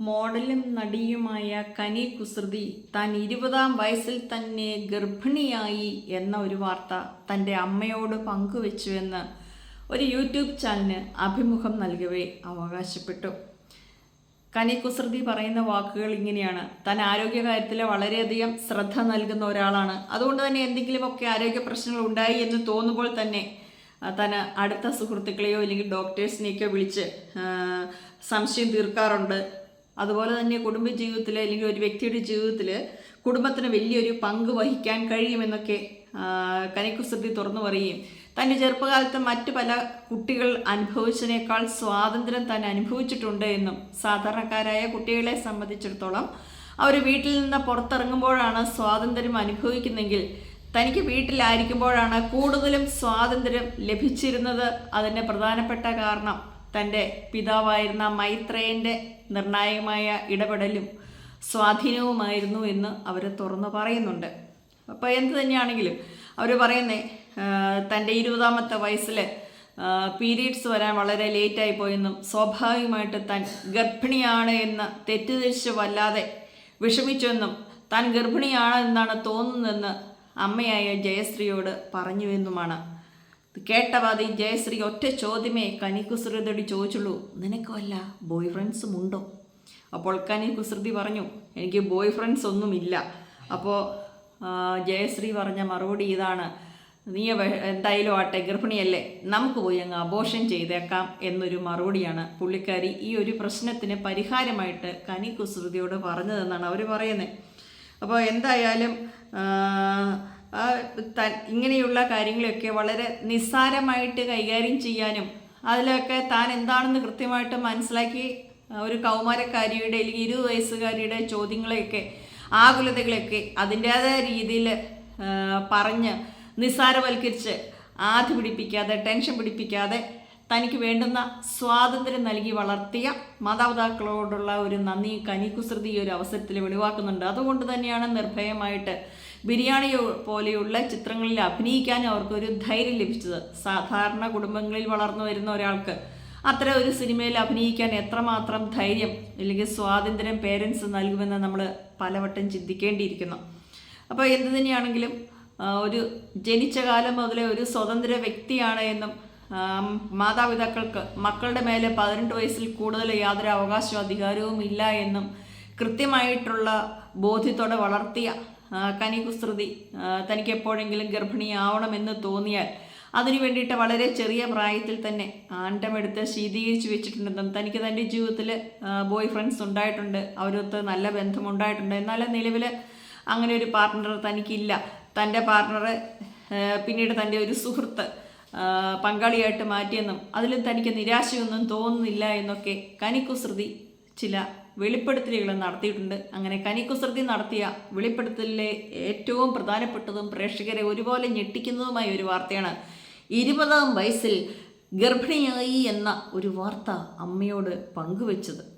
മോഡലും നടിയുമായ കനി കുസൃതി താൻ ഇരുപതാം വയസ്സിൽ തന്നെ ഗർഭിണിയായി എന്ന ഒരു വാർത്ത തന്റെ അമ്മയോട് പങ്കുവെച്ചുവെന്ന് ഒരു യൂട്യൂബ് ചാനലിന് അഭിമുഖം നൽകവേ അവകാശപ്പെട്ടു. കനി കുസൃതി പറയുന്ന വാക്കുകൾ ഇങ്ങനെയാണ്. താൻ ആരോഗ്യകാര്യത്തിൽ വളരെയധികം ശ്രദ്ധ നൽകുന്ന ഒരാളാണ്. അതുകൊണ്ട് തന്നെ എന്തെങ്കിലുമൊക്കെ ആരോഗ്യ പ്രശ്നങ്ങൾ ഉണ്ടായി എന്ന് തോന്നുമ്പോൾ തന്നെ തന അടുത്ത സുഹൃത്തുക്കളെയോ അല്ലെങ്കിൽ ഡോക്ടേഴ്സിനെയൊക്കെ വിളിച്ച് സംശയം തീർക്കാറുണ്ട്. അതുപോലെ തന്നെ കുടുംബ ജീവിതത്തിൽ അല്ലെങ്കിൽ ഒരു വ്യക്തിയുടെ ജീവിതത്തിൽ കുടുംബത്തിന് വലിയൊരു പങ്ക് വഹിക്കാൻ കഴിയുമെന്നൊക്കെ കനിക്കുസൃതി തുറന്നു പറയുകയും തന്റെ ചെറുപ്പകാലത്ത് മറ്റു പല കുട്ടികൾ അനുഭവിച്ചതിനേക്കാൾ സ്വാതന്ത്ര്യം താൻ അനുഭവിച്ചിട്ടുണ്ട് എന്നും സാധാരണക്കാരായ കുട്ടികളെ സംബന്ധിച്ചിടത്തോളം അവർ വീട്ടിൽ നിന്ന് പുറത്തിറങ്ങുമ്പോഴാണ് സ്വാതന്ത്ര്യം അനുഭവിക്കുന്നെങ്കിൽ തനിക്ക് വീട്ടിലായിരിക്കുമ്പോഴാണ് കൂടുതലും സ്വാതന്ത്ര്യം ലഭിച്ചിരുന്നത് അതിന്റെ പ്രധാനപ്പെട്ട കാരണം. തന്റെ പിതാവായിരുന്ന മൈത്രേയന്റെ നിർണായകമായ ഇടപെടലും സ്വാധീനവുമായിരുന്നു എന്ന് അവർ തുറന്നു പറയുന്നുണ്ട്. അപ്പോൾ എന്ത് തന്നെയാണെങ്കിലും അവർ പറയുന്നേ തന്റെ ഇരുപതാമത്തെ വയസ്സിൽ പീരീഡ്സ് വരാൻ വളരെ ലേറ്റായി പോയെന്നും സ്വാഭാവികമായിട്ട് താൻ ഗർഭിണിയാണ് എന്ന് തെറ്റിദ്ധരിച്ച് വല്ലാതെ വിഷമിച്ചുവെന്നും താൻ ഗർഭിണിയാണ് എന്നാണ് തോന്നുന്നതെന്ന് അമ്മയായ ജയശ്രീയോട് പറഞ്ഞുവെന്നുമാണ്. ഇത് കേട്ടപാതി ജയശ്രീ ഒറ്റ ചോദ്യമേ കനിക്കുസൃതയോട് ചോദിച്ചുള്ളൂ നിനക്ക് ബോയ് ഫ്രണ്ട്സും ഉണ്ടോ? അപ്പോൾ കനി കുസൃതി പറഞ്ഞു എനിക്ക് ബോയ് ഫ്രണ്ട്സ് ഒന്നുമില്ല അപ്പോൾ ജയശ്രീ പറഞ്ഞ മറുപടി ഇതാണ് നീ എന്തായാലും ആട്ടെ ഗർഭിണിയല്ലേ നമുക്ക് പോയി അങ്ങ് അബോഷൻ ചെയ്തേക്കാം എന്നൊരു മറുപടിയാണ് പുള്ളിക്കാരി ഈ ഒരു പ്രശ്നത്തിന് പരിഹാരമായിട്ട് കനി കുസൃതിയോട് പറഞ്ഞതെന്നാണ് അവർ പറയുന്നത് അപ്പോൾ എന്തായാലും ഇങ്ങനെയുള്ള കാര്യങ്ങളൊക്കെ വളരെ നിസ്സാരമായിട്ട് കൈകാര്യം ചെയ്യാനും അതിലൊക്കെ താൻ എന്താണെന്ന് കൃത്യമായിട്ട് മനസ്സിലാക്കി ഒരു കൗമാരക്കാരിയുടെ അല്ലെങ്കിൽ ഇരു വയസ്സുകാരിയുടെ ചോദ്യങ്ങളെയൊക്കെ ആകുലതകളൊക്കെ അതിന്റേതായ രീതിയിൽ പറഞ്ഞ് നിസ്സാരവൽക്കരിച്ച് ആധി പിടിപ്പിക്കാതെ ടെൻഷൻ പിടിപ്പിക്കാതെ തനിക്ക് വേണ്ടുന്ന സ്വാതന്ത്ര്യം നൽകി വളർത്തിയ മാതാപിതാക്കളോടുള്ള ഒരു നന്ദി കനികുസൃതി ഈ ഒരു അവസരത്തിൽ വെളിവാക്കുന്നുണ്ട്. അതുകൊണ്ട് തന്നെയാണ് നിർഭയമായിട്ട് ബിരിയാണി പോലെയുള്ള ചിത്രങ്ങളിൽ അഭിനയിക്കാൻ അവർക്കൊരു ധൈര്യം ലഭിച്ചത്. സാധാരണ കുടുംബങ്ങളിൽ വളർന്നു വരുന്ന ഒരാൾക്ക് അത്ര ഒരു സിനിമയിൽ അഭിനയിക്കാൻ എത്രമാത്രം ധൈര്യം അല്ലെങ്കിൽ സ്വാതന്ത്ര്യം പേരൻസ് നൽകുമെന്ന് നമ്മൾ പലവട്ടം ചിന്തിക്കേണ്ടിയിരിക്കുന്നു. അപ്പോൾ എന്തു തന്നെയാണെങ്കിലും ഒരു ജനിച്ച കാലം മുതലേ ഒരു സ്വതന്ത്ര വ്യക്തിയാണ് എന്നും മാതാപിതാക്കൾക്ക് മക്കളുടെ മേലെ പതിനെട്ട് വയസ്സിൽ കൂടുതൽ യാതൊരു അവകാശവും അധികാരവും ഇല്ല എന്നും കൃത്യമായിട്ടുള്ള ബോധ്യത്തോടെ വളർത്തിയ കനികുസൃതി തനിക്ക് എപ്പോഴെങ്കിലും ഗർഭിണിയാവണമെന്ന് തോന്നിയാൽ അതിനു വേണ്ടിയിട്ട് വളരെ ചെറിയ പ്രായത്തിൽ തന്നെ ആണ്ടമെടുത്ത് ശീതീകരിച്ചു വെച്ചിട്ടുണ്ടെന്നും തനിക്ക് തന്റെ ജീവിതത്തിൽ ബോയ് ഫ്രണ്ട്സ് ഉണ്ടായിട്ടുണ്ട് അവരൊത്ത് നല്ല ബന്ധമുണ്ടായിട്ടുണ്ട്. എന്നാൽ നിലവിൽ അങ്ങനെ ഒരു പാർട്ട്ണർ തനിക്കില്ല. തന്റെ പാർട്ണർ പിന്നീട് തന്റെ ഒരു സുഹൃത്ത് പങ്കാളിയായിട്ട് മാറ്റിയെന്നും അതിലും തനിക്ക് നിരാശയൊന്നും തോന്നുന്നില്ല എന്നൊക്കെ കനിക്കുസൃതി ചില വെളിപ്പെടുത്തലുകൾ നടത്തിയിട്ടുണ്ട്. അങ്ങനെ കനിക്കുസൃതി നടത്തിയ വെളിപ്പെടുത്തലിലെ ഏറ്റവും പ്രധാനപ്പെട്ടതും പ്രേക്ഷകരെ ഒരുപോലെ ഞെട്ടിക്കുന്നതുമായ ഒരു വാർത്തയാണ് ഇരുപതാം വയസ്സിൽ ഗർഭിണിയായി എന്ന ഒരു വാർത്ത അമ്മയോട് പങ്കുവച്ചത്.